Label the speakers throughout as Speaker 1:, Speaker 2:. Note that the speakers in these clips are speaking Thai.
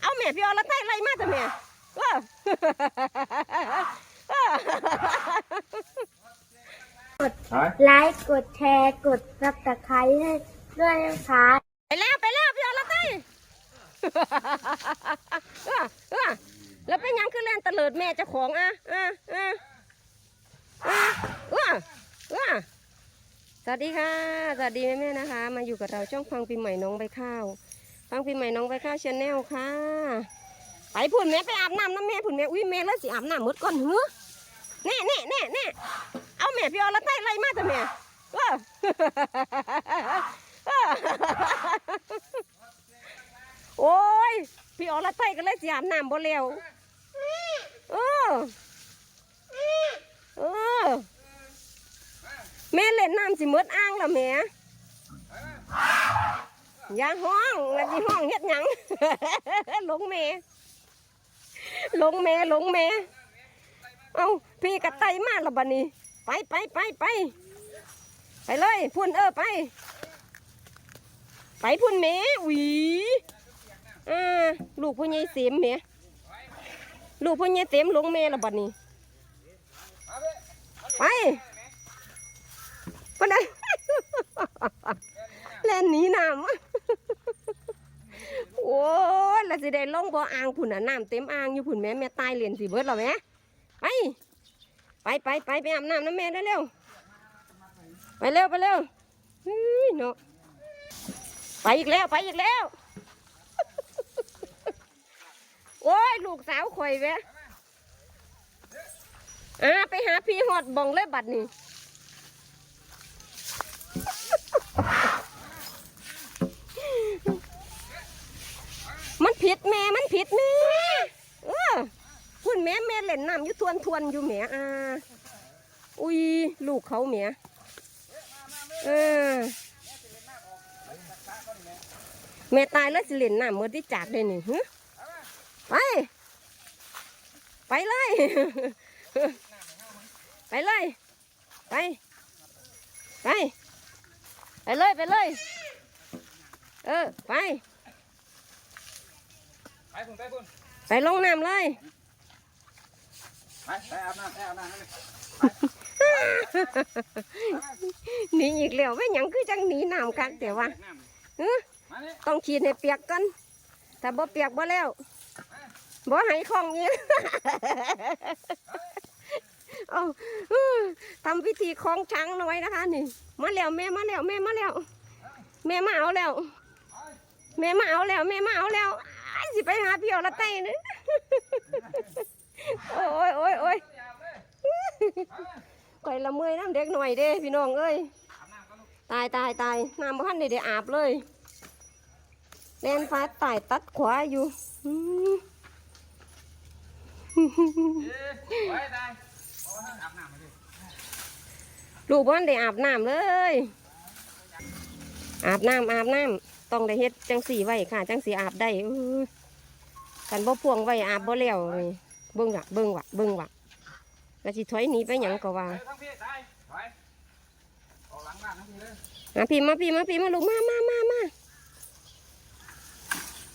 Speaker 1: เอาแม่พี่เอาละไทยไล่มาแต่แม่เออเออ
Speaker 2: ไลค์กดแชร์กดซับสไครต์ให้ด้วยนะคะ
Speaker 1: ไปแล้วไปแล้วพี่เอาละไทยเออเออแล้วเป็นหยังคือเล่นตะเลิดแม่เจ้าของอะอะอะอะเออเออสวัสดีค่ะ สวัสดีแม่ๆนะคะ มาอยู่กับเราช่องฟังปีใหม่น้องใบข้าว ฟังปีใหม่น้องไปข้าวชาแนลค่ะ ไปผุ่นแม่ไปอาบน้ำน้ำแม่ผุ่นแม่อุ้ยแม่แล้วสิอาบน้ำหมดก่อนเหรอแน่แน่แน่แน่เอาแม่พี่เอาละไทยไรมาแต่แม่เออโอ้ยพี่ออละไทยก็เลยสิอาบน้ำบ่เร็วเออ เออ แม่เล่นน้ำสิหมดอ่างละแม่อย่าห้องแล้วสิห้องเฮ็ด หลงแม่หลงแม่หลงแม่เอาพี่กระไตมาและบัดนี้ ไปไปไปไปไปเลยพุ่นเออไป ไปพุ่นแม่หวีอ่าลูกพ่อใหญ่เสียมแม่ลูกพ่อใหญ่เสียมหลงแม่ละบัดนี้ ไปไปไหน เล่นหนีน้ำ โอ้ยแล้วสิ ได้ลงบ่ออ่างผุ่นน่ะน้ำเต็มอ่างอยู่ผุ่นแม่แม่ตายเรียนสิเบิดหรอแม่ไปไปไปไปไปอาบน้ำน้ำแม่ได้เร็วไปเร็วไปเร็วเฮ้ยเนาะไปอีกแล้วไปอีกแล้ว โอ้ยลูกสาวข่อยแวะอ่าไปหาพี่หอดบ่องเลยบัดนี้ ผิดแม่มันผิดแม่เออพุ่นแม่แม่เล่นน้ำอยู่ทวนทวนอยู่แม่อ่าอุ้ยลูกเขาแม่เออแม่ตายแล้วสิเล่นน้ำเมื่อที่จากได้หนี่ฮะไปไปเลย ไปเลย ไป ไป ไปเลย ไปเลย เออ ไป
Speaker 3: ไปพุ่นไปพุ่น
Speaker 1: ไปลงน้ำเลย
Speaker 3: ไปไปอาบน้ำไปอาบน้ำเลย
Speaker 1: หนีอีกแล้วไม่หยังคือจังหนีน้ำกันแต่ว่า
Speaker 3: น้ำ
Speaker 1: เอ้อ
Speaker 3: มาเนี่ย
Speaker 1: ต้องฉีดให้เปียกกันถ้าบ่เปียกบ่แล้วบ่ให้คล่องอีกเอาเอ้อทำพิธีคล้องช้างเอาไว้นะคะนี่ มาแล้วแม่มาแล้วแม่มาแล้ว แม่มาเอาแล้ว แม่มาเอาแล้วแม่มาเอาแล้วอ้าย สิไปหาพี่เอาละไตนี่โอ้ยโอ้ยโอ้ยก่อยละเมอยน้ำเด็กหน่อยเด้พี่น้องเอ้ยตายตายตายน้ำพันได้ได้อาบเลยแลนฟ้าตายตัดขวาอยู่อืม
Speaker 3: ไปได้เอาให้อาบน้ำมาดิ
Speaker 1: ลูกพันได้อาบน้ำเลย อาบน้ำอาบน้ำต้องได้เฮ็ดจังสีไว้ค่ะ จังสีอาบได้อื้อ กันบ่พวงไว้อาบบ่แล้วนี่เบิ่งวะเบิ่งวะเบิ่งวะแล้วสิถอยหนีไปหยังก็ว่า
Speaker 3: ไปทั้งพี่ได้ไปเอาหลังบ้านทั้งพี่เลย
Speaker 1: มาพี่มาพี่มาพี่มาลูกมามามามา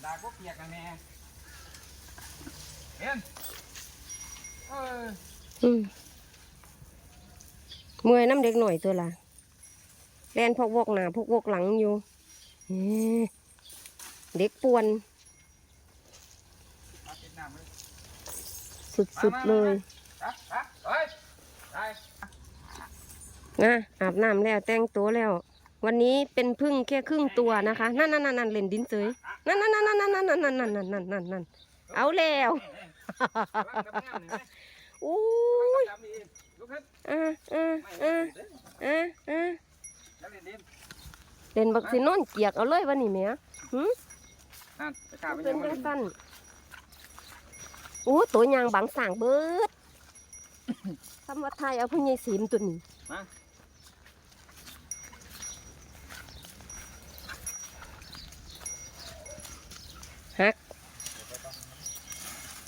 Speaker 3: ด่าก็เปียกกันแน่เห็นเออ
Speaker 1: อืมเมื่อยน้ำเด็กหน่อยตัวละแลนพกวกหน้าพกวกหลังอยู่เอ๊ะเด็กป่วน
Speaker 3: มากินน้ำเลย
Speaker 1: สุดๆเลยนะอาบน้ำแล้วแต่งตัวแล้ว วันนี้เป็นพึ่งแค่ครึ่งตัวนะคะ นั่นนั่นนั่นเล่นดินเสยนั่นนั่นนั่นนั่นนั่นนั่นนั่นนั่นนั่นนั่นนั่นเอาแล้วอู้ยอ่าอ่าอ่า
Speaker 3: เด้อ
Speaker 1: อ่าอ่า
Speaker 3: เล่น
Speaker 1: บักสิโนนเกียกเอาเลยวันนี้แหม่หืมเป็น
Speaker 3: งไง
Speaker 1: จังสั้น อู้ตัวยางบังสางเบิดทำวัดไทยเอาพุ่นยายสีมตัวนี้
Speaker 3: มา
Speaker 1: ฮัก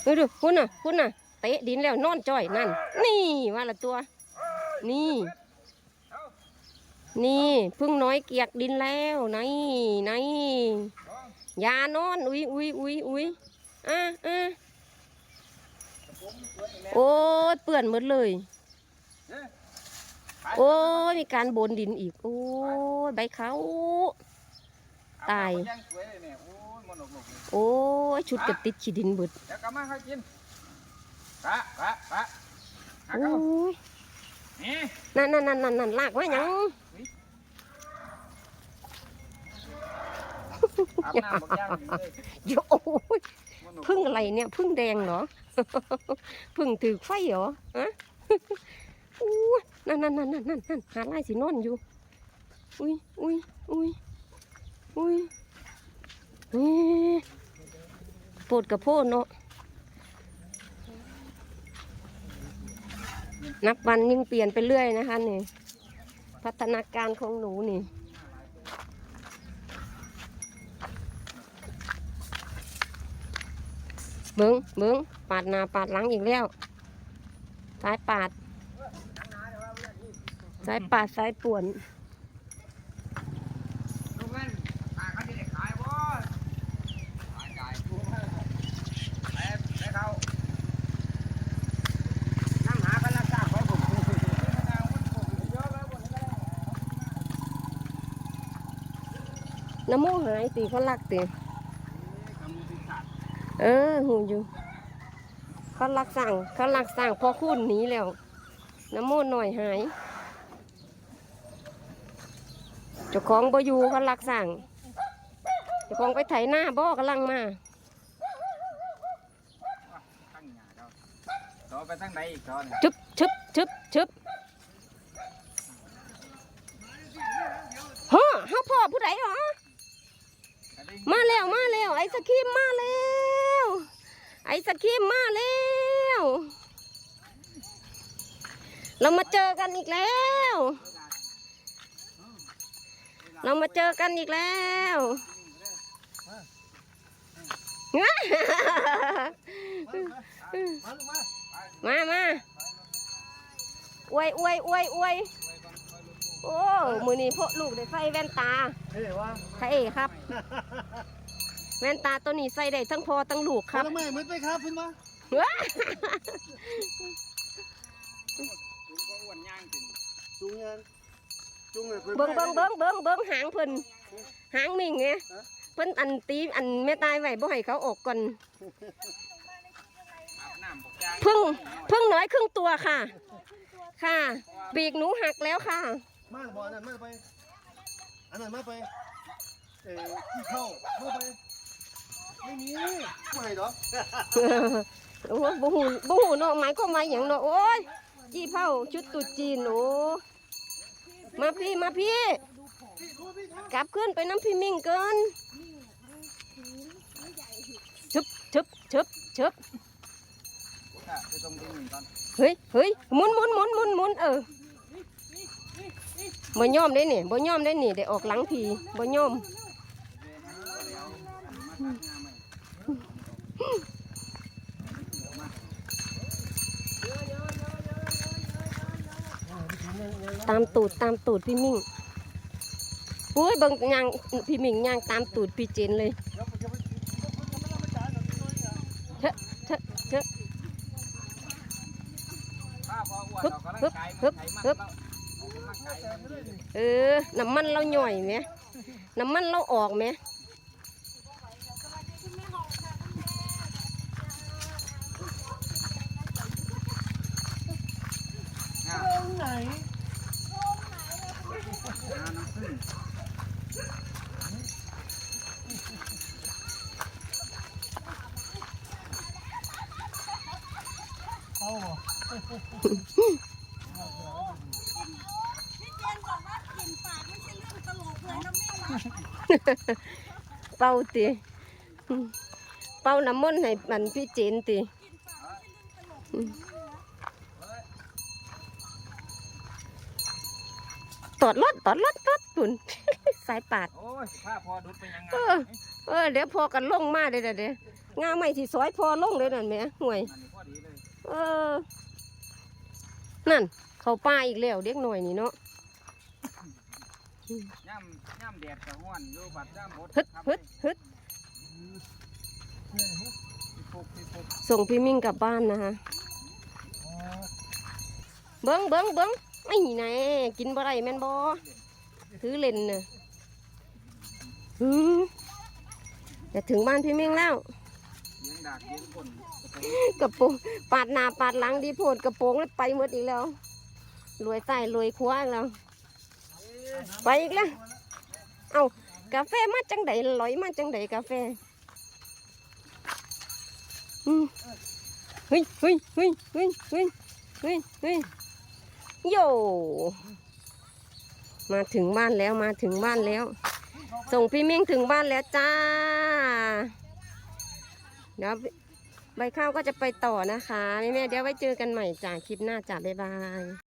Speaker 1: ดูดูพุ่นน่ะพุ่นน่ะเตะดินแล้วนอนจ้อยนั่น นี่ว่าละตัว นี่ นี่พึ่งน้อยเกียกดินแล้วนี่นี่อยานอน อุ้ยอุ้ยอุ้ยอุ้ยอะอะ โอ้ยเปื่อนหมดเลย
Speaker 3: เอ้ยไป
Speaker 1: โอ้ยมีการบนดินอีก โอ้ยใบเขาตาย
Speaker 3: เอน้ำมย่งสวยเลยเนี่ยโอ้ยมันหลกๆเลย
Speaker 1: โอ้ยชุดกระติดขี้ดินเบิด
Speaker 3: เดี๋ยวกลับมาค่อยกินปะปะปะหา
Speaker 1: โอ้
Speaker 3: เขา
Speaker 1: ย
Speaker 3: นี่
Speaker 1: นั่นนั่นนั่นนั่นนั่นลากไว้หยัง
Speaker 3: อาบน้ำบอกย่างอยู่เลย
Speaker 1: โยโอ้ย
Speaker 3: มันหลก
Speaker 1: พึ่งอะไรเนี่ยพึ่งแดงเหรอ พึ่งถือไฟเหรอฮะอู้นั่นนั่นนั่นนั่นนั่นนั่นหาไล่สินอนอยู่ อุ้ยอุ้ยอุ้ยอุ้ยเอปวดกับโพดเนาะนับวันยิ่งเปลี่ยนไปเรื่อยนะคะนี่ พัฒนาการของหนูนี่ เบิ้งเบิ้งปาดหน้าปาดหลังอีกแล้วสายปาดสายปาดสายป่วน
Speaker 3: น้ำหากันละจ้าขาผม
Speaker 1: น้ำมูกหายตีเขาลักตี เออหูอยู่ เขาลักสั่งเขาลักสั่งพอคุ้นหนีแล้ว น้ำมูกหน่อยหายเจ้าของบ่อยู่เขาลักสั่งเจ้าของไปไถหน้าบ่กำลังมา
Speaker 3: ตั้งหยาเราต่อไปตั้งไหนอีกตอน
Speaker 1: ชึบชึบชึบชึบฮะฮะพ่อผู้ใดเหรอมาแล้วมาแล้วไอศครีมมาแล้ว ไอศครีมมาแล้ว เรามาเจอกันอีกแล้ว เรามาเจอกันอีกแล้วมามาอวยอวยอวยอวยโอ้ มือนี้พ่อลูกได้ใส่แว่นตา
Speaker 4: เฮ้ยวะ
Speaker 1: พระเอกครับ แว่นตาตัวนี้ใส่ได้ทั้งพ่อทั้งลูกครับ
Speaker 4: ทำไมมืดไปครับคุณวะ
Speaker 1: ว้า
Speaker 3: ลุงก็อ้วนย่างจริง
Speaker 4: จุงยันจุงเลย
Speaker 1: เบิ้งเบิ้งเบิ้งเบิ้งเบิ้งหางเพิ่นหางมิ่งไงเพิ่นอันตีอันแม่ตายไว้บ่ให้เขาออกก่อน
Speaker 3: อาบน้ำบอกย่าง
Speaker 1: เพิ่งเพิ่งน้อยครึ่งตัวค่ะ ค่ะ ปีกหนูหักแล้วค่ะ
Speaker 4: มาบ่อนั่นมาไป อันนั้นมาไป เอ่อที่เข้ามาไป ไม่มีไม่หรอ
Speaker 1: โอ้บ่หูบ่หูเนาะหมายความว่าหยังเนาะโอ้ยจี้เผาชุดตุ๊ดจีนโอ้มาพี่มาพี่ กลับขึ้นไปน้ำพี่มิ่งเกินชึบชึบชึบชึบเฮ้ยเฮ้ยมุนมุนมุนมุนมุนเออบ่ยอมได้นี่บ่ยอมได้นี่ได้ออกหลังพีบ่ยอม ตามตูดตามตูดพี่มิ่งอุ้ยบางยางพี่มิ่งยางตามตูดพี่เจนเลยเชอะเชอะเชอะ
Speaker 3: ถ้ย
Speaker 1: ฮึบฮึบ
Speaker 3: เออกกำลังกามันดีเลย
Speaker 1: เออน้ำมันเราหน่อยไหมน้ำมันเราออกไหม
Speaker 3: อ่า
Speaker 4: ตรงไหน
Speaker 3: อ่าน้ำผึ้ง
Speaker 4: เอาบ่
Speaker 1: เป่าตีเป่าน้ำมันต์ให้มันพี่เจนตีตอดรถตอดรถตอดตุนสายปาด
Speaker 3: โอ้ยถ้าพอดุดเป็นยังไง
Speaker 1: เออเออเดี๋ยวพอกันลงมาเดี๋ยวเดี๋ยวเดี๋ยวงาไม่ที่ซอยพอลงเลยนั่นแหม่ห่วย
Speaker 3: อันนี้พอดีเลย
Speaker 1: เออ นั่น เขาป้าอีกแล้วเด็กหน่อยนี่เนาะ
Speaker 3: ย่ำย่ำแดดจะห้อนอยู่บัดย่ำหมด
Speaker 1: ฮึดฮึดฮึดส่งพี่มิ่งกลับบ้านนะคะเบิ้งเบิ้งเบิ้งไอ้ไหนกินบ่ไรแม่นบ่ถือเล่นน่ะหืมจะถึงบ้านพี่มิ่งแล้ว
Speaker 3: เลี้ยงดากเลี้ยงคน
Speaker 1: กระโปรงปาดหน้าปาดหลังดีโพดกระโปรงแล้วไปหมดอีกแล้วรวยใต้รวยคว้าอีกแล้ว ไปอีกแล้วเอากาแฟมาจังใดลอยมาจังใดกาแฟอืมเฮ้ยเฮ้ยเฮ้ยเฮ้ยเฮ้ยเฮ้ยเฮ้ยโยมาถึงบ้านแล้วมาถึงบ้านแล้ว ส่งพี่มิ่งถึงบ้านแล้วจ้าเดี๋ยว ใบข้าวก็จะไปต่อนะคะแม่แม่เดี๋ยวไว้เจอกันใหม่จากคลิปหน้าจ้าบ๊ายบาย